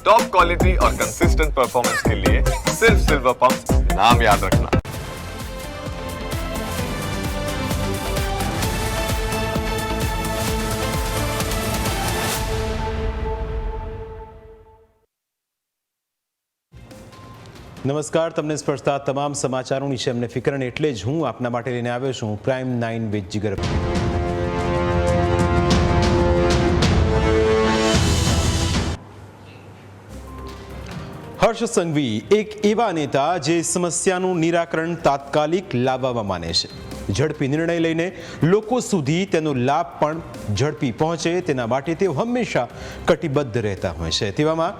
Top quality और consistent performance के लिए सिर्फ सिल्वर पंप नाम याद रखना નમસ્કાર તમને સ્પર્શતા તમામ સમાચારોની છે અમને ફિકર અને એટલે જ હું આપના માટે લઈને આવ્યો છું prime nine with Jigar Harsh Sanghavi એક એવા નેતા જે સમસ્યાનું નિરાકરણ તાત્કાલિક લાવવામાં માને છે. ઝડપી નિર્ણય લઈને લોકો સુધી તેનો લાભ પણ ઝડપી પહોંચે તેના માટે તેઓ હંમેશા કટિબદ્ધ રહેતા હોય છે. તેવામાં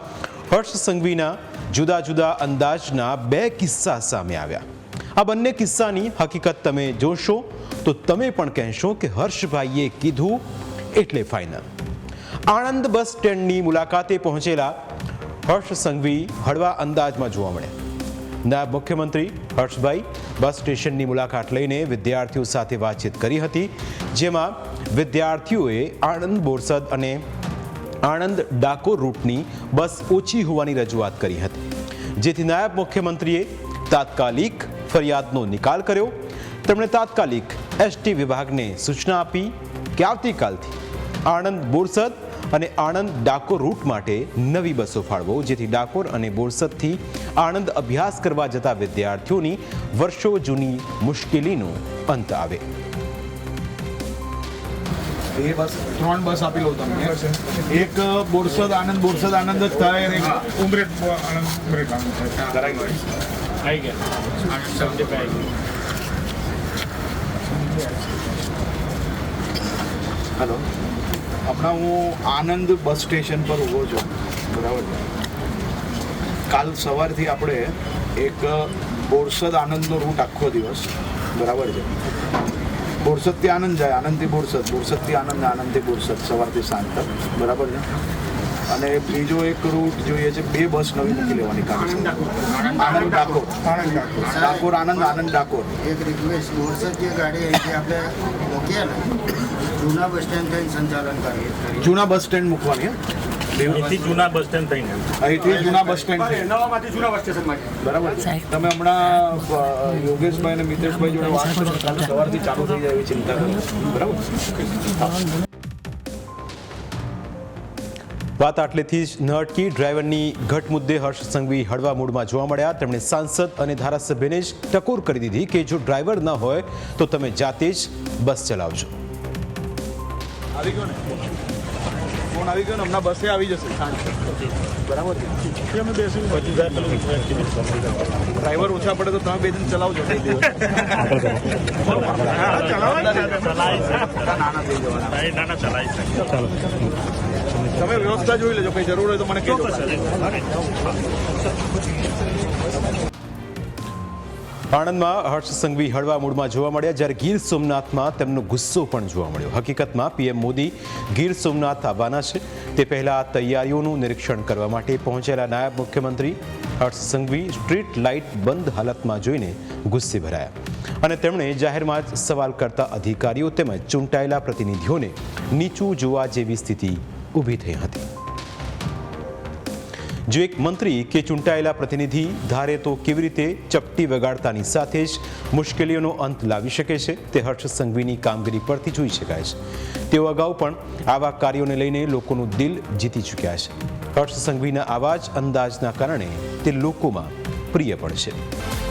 હર્ષ સંઘવીના જુદા જુદા અંદાજના બે કિસ્સા સામે આવ્યા. આ બંને કિસ્સાની હકીકત તમે જોશો તો તમે પણ કહેશો કે હર્ષભાઈએ કીધું એટલે ફાઇનલ આણંદ બસ સ્ટેન્ડની મુલાકાતે પહોંચેલા હર્ષ સંઘવી હળવા અંદાજમાં જોવા મળ્યા. નાયબ મુખ્યમંત્રી હર્ષભાઈ બસ સ્ટેશનની મુલાકાત લઈને વિદ્યાર્થીઓ સાથે વાતચીત કરી હતી, જેમાં વિદ્યાર્થીઓએ આણંદ બોરસદ અને આણંદ ડાકોર રૂટની બસ ઓછી હોવાની રજૂઆત કરી હતી. જેથી નાયબ મુખ્યમંત્રીએ તાત્કાલિક ફરિયાદનો નિકાલ કર્યો. તેમણે તાત્કાલિક એસટી વિભાગને સૂચના આપી કે આવતીકાલથી આણંદ બોરસદ અને આણંદ ડાકોર રૂટ માટે નવી બસો ફાળવો જેથી ડાકોર અને બોરસદથી આણંદ અભ્યાસ કરવા જતા વિદ્યાર્થીઓની વર્ષો જૂની મુશ્કેલીનો અંત આવે. બે બસ ત્રણ બસ આપી લઉં તમને. એક બોરસદ આનંદ બોરસદ આનંદ જ થાય અને એક ઉમરેટ આનંદ ઉમરેટ આનંદ આવી ગયા. હમણાં હું આનંદ બસ સ્ટેશન પર ઊભો છું. બરાબર કાલ સવારથી આપણે એક બોરસદ આનંદનો રૂટ આખો દિવસ. બરાબર છે? બોરસદથી આનંદ જાય, આનંદથી બોરસદ, બોરસદથી આનંદ, આનંદથી બોરસદ, સવારથી સાંજ તક. બરાબર છે? અને બીજો એક રૂટ જોઈએ છે બે બસ નવી મૂકી લેવાની આનંદ ડાકોર. આનંદ ડાકોર. ડાકોર આનંદ આનંદ ડાકોર. એક રિક્વેસ્ટ મોરસદ જે ગાડી અહીંથી આપણે મૂકીએ ને જૂના બસ સ્ટેન્ડ થઈને સંચાલન કરીએ. જૂના બસ સ્ટેન્ડ મૂકવાની હે? અહીંથી જૂના બસ સ્ટેન્ડ થઈને. અહીંથી જૂના બસ સ્ટેન્ડ છે નવામાંથી જૂના બસ સ્ટેશન બરાબર તમે હમણાં યોગેશભાઈ અને મિતેશભાઈ જોડે વાત કરો સવારથી ચાલુ થઈ જાય એવી ચિંતા કરો બરાબર વાત આટલેથી જ ન અટકી. ડ્રાઈવરની ઘટ મુદ્દે હર્ષ સંઘવી હળવા મૂડમાં જોવા મળ્યા. તેમણે સાંસદ અને ધારાસભ્યને જ ટકોર કરી દીધી કે જો ડ્રાઈવર ન હોય તો તમે જાતે જ બસ ચલાવજો. આવી ગયો ને? ફોન આવી ગયો ને હમણાં બસે આવી જશે સાંજ. બરાબર છે? અમે બેસી હજાર પેલું ડ્રાઈવર ઓછા પડે તો તમે બે દિન ચલાવજો. કોઈ દિવસ. થઈ શકે તમે વ્યવસ્થા જોઈ લેજો કઈ જરૂર હોય તો મને કહેજો. આણંદમાં હર્ષ સંઘવી હળવા મૂડમાં જોવા મળ્યા જ્યારે ગીર સોમનાથમાં તેમનો ગુસ્સો પણ જોવા મળ્યો. હકીકતમાં પીએમ મોદી ગીર સોમનાથ આવવાના છે. તે પહેલા તૈયારીઓનું નિરીક્ષણ કરવા માટે પહોંચેલા નાયબ મુખ્યમંત્રી હર્ષ સંઘવી સ્ટ્રીટ લાઇટ બંધ હાલતમાં જોઈને ગુસ્સે ભરાયા અને તેમણે જાહેરમાં સવાલ કરતા અધિકારીઓ તેમજ ચૂંટાયેલા પ્રતિનિધિઓને નીચું જોવા જેવી સ્થિતિ ઊભી થઈ હતી. જો એક મંત્રી કે ચૂંટાયેલા પ્રતિનિધિ ધારે તો કેવી રીતે ચપટી વગાડતાની સાથે જ મુશ્કેલીઓનો અંત લાવી શકે છે, તે હર્ષ સંઘવીની કામગીરી પરથી જોઈ શકાય છે. તેઓ અગાઉ પણ આવા કાર્યોને લઈને લોકોનું દિલ જીતી ચૂક્યા છે. હર્ષ સંઘવીના આવા અંદાજના કારણે તે લોકોમાં પ્રિય પણ છે.